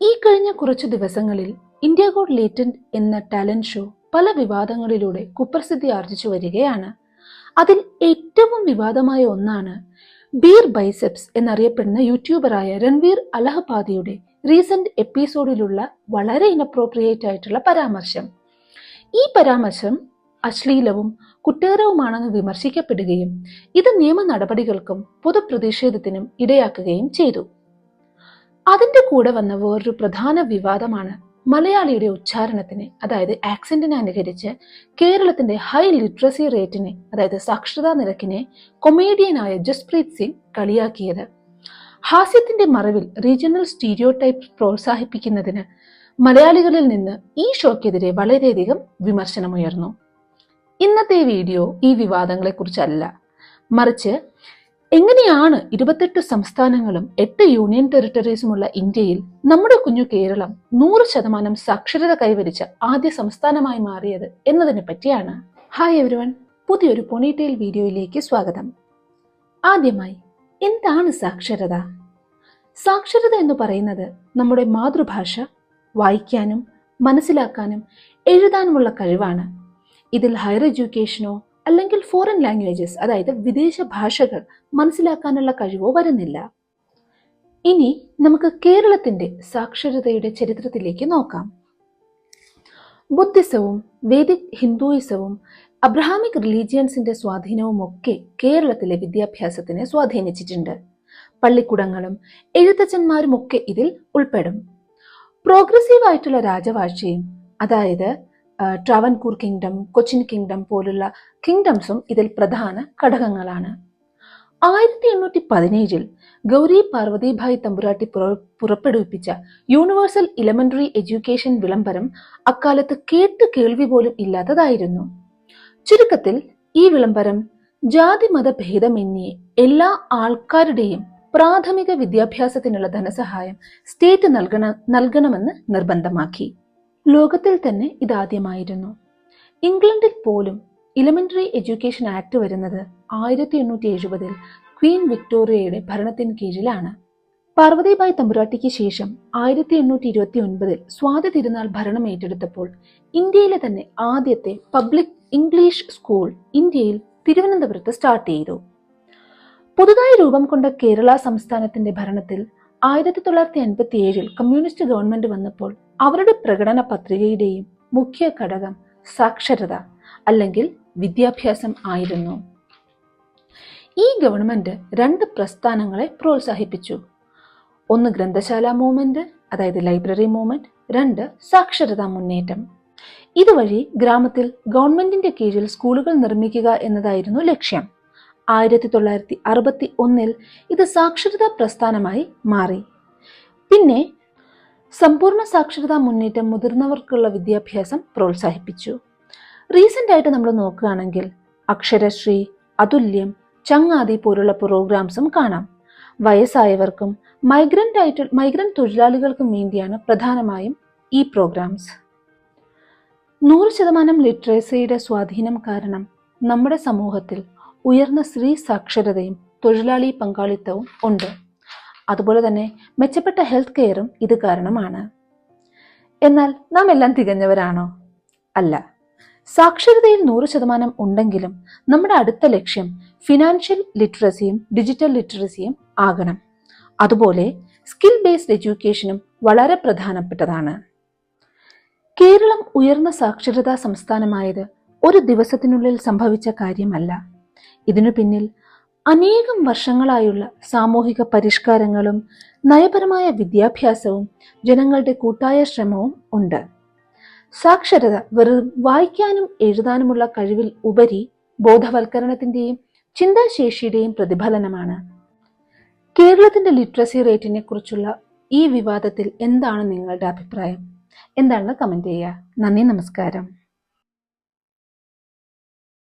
ഈ കഴിഞ്ഞ കുറച്ചു ദിവസങ്ങളിൽ ഇന്ത്യ ഗോഡ് ലേറ്റന്റ് എന്ന ടാലന്റ് ഷോ പല വിവാദങ്ങളിലൂടെ കുപ്രസിദ്ധി ആർജിച്ചു വരികയാണ്. അതിൽ ഏറ്റവും വിവാദമായ ഒന്നാണ് ബീർ ബൈസെപ്സ് എന്നറിയപ്പെടുന്ന യൂട്യൂബറായ രൺവീർ അലഹപാദിയുടെ റീസെന്റ് എപ്പിസോഡിലുള്ള വളരെ ഇനപ്രോപ്രിയേറ്റ് ആയിട്ടുള്ള പരാമർശം. ഈ പരാമർശം അശ്ലീലവും കുറ്റകരവുമാണെന്ന് വിമർശിക്കപ്പെടുകയും ഇത് നിയമ നടപടികൾക്കും പൊതുപ്രതിഷേധത്തിനും ഇടയാക്കുകയും ചെയ്തു. അതിന്റെ കൂടെ വന്ന വേറൊരു പ്രധാന വിവാദമാണ് മലയാളിയുടെ ഉച്ചാരണത്തിന് അതായത് ആക്സെന്റിനെ അനുകരിച്ച് കേരളത്തിന്റെ ഹൈ ലിറ്ററസി റേറ്റിനെ അതായത് സാക്ഷരതാ നിരക്കിനെ കൊമേഡിയനായ ജസ്പ്രീത് സിംഗ് കളിയാക്കിയത്. ഹാസ്യത്തിന്റെ മറവിൽ റീജിയണൽ സ്റ്റീരിയോ ടൈപ്പ് പ്രോത്സാഹിപ്പിക്കുന്നതിന് മലയാളികളിൽ നിന്ന് ഈ ഷോക്കെതിരെ വളരെയധികം വിമർശനമുയർന്നു. ഇന്നത്തെ വീഡിയോ ഈ വിവാദങ്ങളെക്കുറിച്ചല്ല. മറിച്ച് എങ്ങനെയാണ് ഇരുപത്തെട്ട് സംസ്ഥാനങ്ങളും എട്ട് യൂണിയൻ ടെറിട്ടറീസുമുള്ള ഇന്ത്യയിൽ നമ്മുടെ കുഞ്ഞു കേരളം നൂറ് ശതമാനം സാക്ഷരത കൈവരിച്ച ആദ്യ സംസ്ഥാനമായി മാറിയത് എന്നതിനെ പറ്റിയാണ്? ഹായ് എവരിവൺ പുതിയൊരു പൊണിറ്റെയിൽ വീഡിയോയിലേക്ക് സ്വാഗതം. ആദ്യമായി എന്താണ് സാക്ഷരത? സാക്ഷരത എന്ന് പറയുന്നത് നമ്മുടെ മാതൃഭാഷ വായിക്കാനും മനസ്സിലാക്കാനും എഴുതാനുമുള്ള കഴിവാണ്. ഇതിൽ ഹയർ എഡ്യൂക്കേഷനോ അല്ലെങ്കിൽ ഫോറിൻ ലാംഗ്വേജസ് അതായത് വിദേശ ഭാഷകൾ മനസ്സിലാക്കാനുള്ള കഴിവോ വരുന്നില്ല. ഇനി നമുക്ക് കേരളത്തിന്റെ സാക്ഷരതയുടെ ചരിത്രത്തിലേക്ക് നോക്കാം. ബുദ്ധിസവും വേദിക് ഹിന്ദുയിസവും അബ്രഹാമിക് റിലീജിയൻസിന്റെ സ്വാധീനവും ഒക്കെ കേരളത്തിലെ വിദ്യാഭ്യാസത്തിനെ സ്വാധീനിച്ചിട്ടുണ്ട്. പള്ളിക്കുടങ്ങളും എഴുത്തച്ഛന്മാരും ഒക്കെ ഇതിൽ ഉൾപ്പെടും. പ്രോഗ്രസീവ് ആയിട്ടുള്ള രാജവാഴ്ചയും അതായത് ട്രാവൻകൂർ കിങ്ഡം കൊച്ചിൻ കിങ്ഡം പോലുള്ള കിങ്ഡംസും ഇതിൽ പ്രധാന ഘടകങ്ങളാണ്. ആയിരത്തി എണ്ണൂറ്റി പതിനേഴിൽ ഗൗരി പാർവതിഭായ് തമ്പുരാട്ടി പുറപ്പെടുവിപ്പിച്ച യൂണിവേഴ്സൽ ഇലമെന്ററി എഡ്യൂക്കേഷൻ വിളംബരം അക്കാലത്ത് കേട്ട് കേൾവി പോലും ഇല്ലാത്തതായിരുന്നു. ചുരുക്കത്തിൽ ഈ വിളംബരം ജാതി മത ഭേദമെന്നിയെ എല്ലാ ആൾക്കാരുടെയും പ്രാഥമിക വിദ്യാഭ്യാസത്തിനുള്ള ധനസഹായം സ്റ്റേറ്റ് നൽകണ നൽകണമെന്ന് നിർബന്ധമാക്കി. ലോകത്തിൽ തന്നെ ഇതാദ്യമായിരുന്നു. ഇംഗ്ലണ്ടിൽ പോലും ഇലമെന്ററി എഡ്യൂക്കേഷൻ ആക്ട് വരുന്നത് ആയിരത്തി എണ്ണൂറ്റി എഴുപതിൽ ക്വീൻ വിക്ടോറിയയുടെ ഭരണത്തിന് കീഴിലാണ്. പാർവതിബായ് തമ്പുരാട്ടിക്ക് ശേഷം ആയിരത്തി എണ്ണൂറ്റി ഇരുപത്തി ഒൻപതിൽ സ്വാതി തിരുനാൾ ഭരണം ഏറ്റെടുത്തപ്പോൾ ഇന്ത്യയിലെ തന്നെ ആദ്യത്തെ പബ്ലിക് ഇംഗ്ലീഷ് സ്കൂൾ ഇന്ത്യയിൽ തിരുവനന്തപുരത്ത് സ്റ്റാർട്ട് ചെയ്തു. പുതുതായി രൂപം കൊണ്ട കേരള സംസ്ഥാനത്തിന്റെ ഭരണത്തിൽ ആയിരത്തി തൊള്ളായിരത്തി എൺപത്തി ഏഴിൽ കമ്മ്യൂണിസ്റ്റ് ഗവൺമെന്റ് വന്നപ്പോൾ അവരുടെ പ്രകടന പത്രികയുടെയും മുഖ്യ ഘടകം സാക്ഷരത അല്ലെങ്കിൽ വിദ്യാഭ്യാസം ആയിരുന്നു. ഈ ഗവൺമെന്റ് രണ്ട് പ്രസ്ഥാനങ്ങളെ പ്രോത്സാഹിപ്പിച്ചു. ഒന്ന് ഗ്രന്ഥശാല മൂവ്മെന്റ് അതായത് ലൈബ്രറി മൂവ്മെന്റ് രണ്ട് സാക്ഷരതാ മുന്നേറ്റം. ഇതുവഴി ഗ്രാമത്തിൽ ഗവൺമെന്റിന്റെ കീഴിൽ സ്കൂളുകൾ നിർമ്മിക്കുക എന്നതായിരുന്നു ലക്ഷ്യം. ആയിരത്തി തൊള്ളായിരത്തി അറുപത്തി ഒന്നിൽ ഇത് സാക്ഷരതാ പ്രസ്ഥാനമായി മാറി. പിന്നെ സമ്പൂർണ സാക്ഷരതാ മുന്നേറ്റം മുതിർന്നവർക്കുള്ള വിദ്യാഭ്യാസം പ്രോത്സാഹിപ്പിച്ചു. റീസെന്റ് ആയിട്ട് നമ്മൾ നോക്കുകയാണെങ്കിൽ അക്ഷരശ്രീ അതുല്യം ചങ്ങാതി പോലുള്ള പ്രോഗ്രാംസും കാണാം. വയസ്സായവർക്കും മൈഗ്രന്റ് ആയിട്ട് മൈഗ്രന്റ് തൊഴിലാളികൾക്കും വേണ്ടിയാണ് പ്രധാനമായും ഈ പ്രോഗ്രാംസ്. നൂറ് ശതമാനം ലിറ്ററസിയുടെ സ്വാധീനം കാരണം നമ്മുടെ സമൂഹത്തിൽ ഉയർന്ന സ്ത്രീ സാക്ഷരതയും തൊഴിലാളി പങ്കാളിത്തവും ഉണ്ട്. അതുപോലെ തന്നെ മെച്ചപ്പെട്ട ഹെൽത്ത് കെയറും ഇത് കാരണമാണ്. എന്നാൽ നാം എല്ലാം തികഞ്ഞവരാണോ? അല്ല. സാക്ഷരതയിൽ നൂറ് ശതമാനം ഉണ്ടെങ്കിലും നമ്മുടെ അടുത്ത ലക്ഷ്യം ഫിനാൻഷ്യൽ ലിറ്ററസിയും ഡിജിറ്റൽ ലിറ്ററസിയും ആകണം. അതുപോലെ സ്കിൽ ബേസ്ഡ് എഡ്യൂക്കേഷനും വളരെ പ്രധാനപ്പെട്ടതാണ്. കേരളം ഉയർന്ന സാക്ഷരതാ സംസ്ഥാനമായത് ഒരു ദിവസത്തിനുള്ളിൽ സംഭവിച്ച കാര്യമല്ല. ഇതിനു പിന്നിൽ അനേകം വർഷങ്ങളായുള്ള സാമൂഹിക പരിഷ്കാരങ്ങളും നയപരമായ വിദ്യാഭ്യാസവും ജനങ്ങളുടെ കൂട്ടായ ശ്രമവും ഉണ്ട്. സാക്ഷരത വെറും വായിക്കാനും എഴുതാനുമുള്ള കഴിവിൽ ഉപരി ബോധവൽക്കരണത്തിന്റെയും ചിന്താശേഷിയുടെയും പ്രതിഫലനമാണ്. കേരളത്തിന്റെ ലിറ്ററസി റേറ്റിനെ കുറിച്ചുള്ള ഈ വിവാദത്തിൽ എന്താണ് നിങ്ങളുടെ അഭിപ്രായം? എന്താണെന്ന് കമന്റ് ചെയ്യുക. നന്ദി നമസ്കാരം.